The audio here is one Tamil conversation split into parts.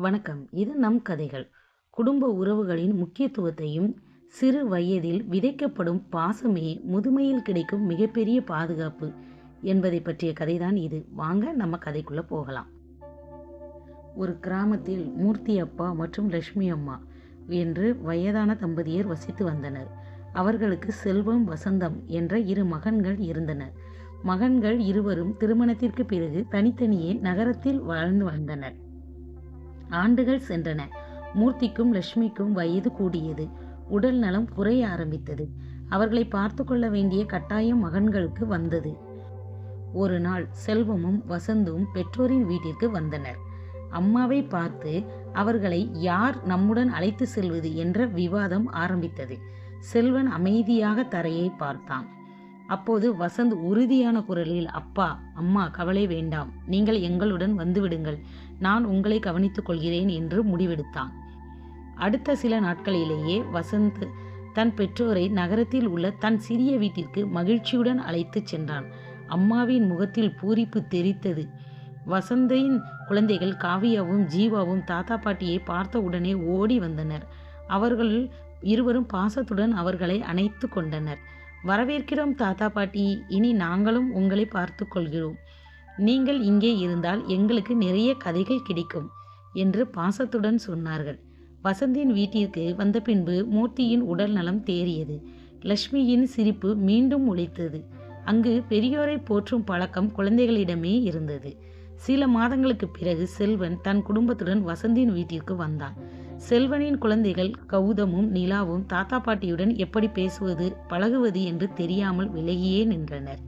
வணக்கம். இது நம் கதைகள். குடும்ப உறவுகளின் முக்கியத்துவத்தையும் சிறு வயதில் விதைக்கப்படும் பாசமே முதுமையில் கிடைக்கும் மிகப்பெரிய பாதுகாப்பு என்பதை பற்றிய கதைதான் இது. வாங்க நம்ம கதைக்குள்ள போகலாம். ஒரு கிராமத்தில் மூர்த்தி அப்பா மற்றும் லட்சுமி அம்மா என்று வயதான தம்பதியர் வசித்து வந்தனர். அவர்களுக்கு செல்வம் வசந்தம் என்ற இரு மகன்கள் இருந்தனர். மகன்கள் இருவரும் திருமணத்திற்கு பிறகு தனித்தனியே நகரத்தில் வாழ்ந்து வந்தனர். ஆண்டுகள் சென்றன. மூர்த்திக்கும் லட்சுமிக்கும் வயது கூடியது. உடல் நலம் குறைய ஆரம்பித்தது. அவர்களை பார்த்து கொள்ள வேண்டிய கட்டாயம் மகன்களுக்கு வந்தது. ஒரு நாள் செல்வமும் வசந்தும் பெற்றோரின் வீட்டிற்கு வந்தனர். அம்மாவை பார்த்து அவர்களை யார் நம்முடன் அழைத்து செல்வது என்ற விவாதம் ஆரம்பித்தது. செல்வன் அமைதியாக தரையை பார்த்தான். அப்போது வசந்த் உறுதியான குரலில் அப்பா அம்மா கவலை வேண்டாம். நீங்கள் எங்களுடன் வந்துவிடுங்கள். நான் உங்களை கவனித்துக் கொள்கிறேன் என்று முடிவெடுத்தான். அடுத்த சில நாட்களிலேயே வசந்த் தன் பெற்றோரை நகரத்தில் உள்ள தன் சிறிய வீட்டிற்கு மகிழ்ச்சியுடன் அழைத்துச் சென்றான். அம்மாவின் முகத்தில் பூரிப்பு தெரித்தது. வசந்தின் குழந்தைகள் காவியாவும் ஜீவாவும் தாத்தா பாட்டியை பார்த்த உடனே ஓடி வந்தனர். அவர்கள் இருவரும் பாசத்துடன் அவர்களை அணைத்து கொண்டனர். வரவேற்கிறோம் தாத்தா பாட்டி. இனி நாங்களும் உங்களை பார்த்து கொள்கிறோம். நீங்கள் இங்கே இருந்தால் எங்களுக்கு நிறைய கதைகள் கிடைக்கும் என்று பாசத்துடன் சொன்னார்கள். வசந்தின் வீட்டிற்கு வந்த பின்பு மூர்த்தியின் உடல் நலம் தேறியது. லக்ஷ்மியின் சிரிப்பு மீண்டும் உழைத்தது. அங்கு பெரியோரை போற்றும் பழக்கம் குழந்தைகளிடமே இருந்தது. சில மாதங்களுக்கு பிறகு செல்வன் தன் குடும்பத்துடன் வசந்தின் வீட்டிற்கு வந்தான். செல்வனின் குழந்தைகள் கௌதமும் நிலாவும் தாத்தா பாட்டியுடன் எப்படி பேசுவது பழகுவது என்று தெரியாமல் விலகியே நின்றனர்.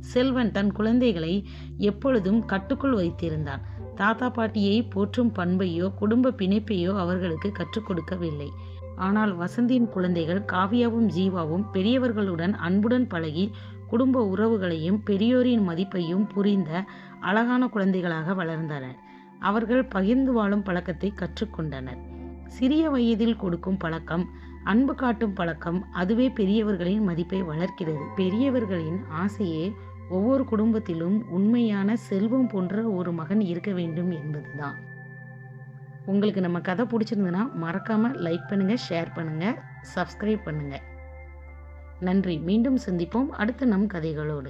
செல்வன் தன் குழந்தைகளை எப்பொழுதும் கட்டுக்குள் வைத்திருந்தான். தாத்தா பாட்டியை போற்றும் பண்பையோ குடும்ப பிணைப்பையோ அவர்களுக்கு கற்றுக் கொடுக்கவில்லை. ஆனால் வசந்தியின் குழந்தைகள் காவியாவும் ஜீவாவும் பெரியவர்களுடன் அன்புடன் பழகி குடும்ப உறவுகளையும் பெரியோரின் மதிப்பையும் புரிந்த அழகான குழந்தைகளாக வளர்ந்தனர். அவர்கள் பகிர்ந்து வாழும் பழக்கத்தை கற்றுக்கொண்டனர் சிறிய வயதில் கொடுக்கும் பழக்கம் அன்பு காட்டும் பழக்கம் அதுவே பெரியவர்களின் மதிப்பை வளர்க்கிறது. பெரியவர்களின் ஆசையே ஒவ்வொரு குடும்பத்திலும் உண்மையான செல்வம் போன்ற ஒரு மகன் இருக்க வேண்டும் என்பதுதான். உங்களுக்கு நம்ம கதை பிடிச்சிருந்ததுன்னா மறக்காமல் லைக் பண்ணுங்கள் ஷேர் பண்ணுங்கள் சப்ஸ்கிரைப் பண்ணுங்கள் நன்றி. மீண்டும் சந்திப்போம். அடுத்த நம் கதைகளோடு.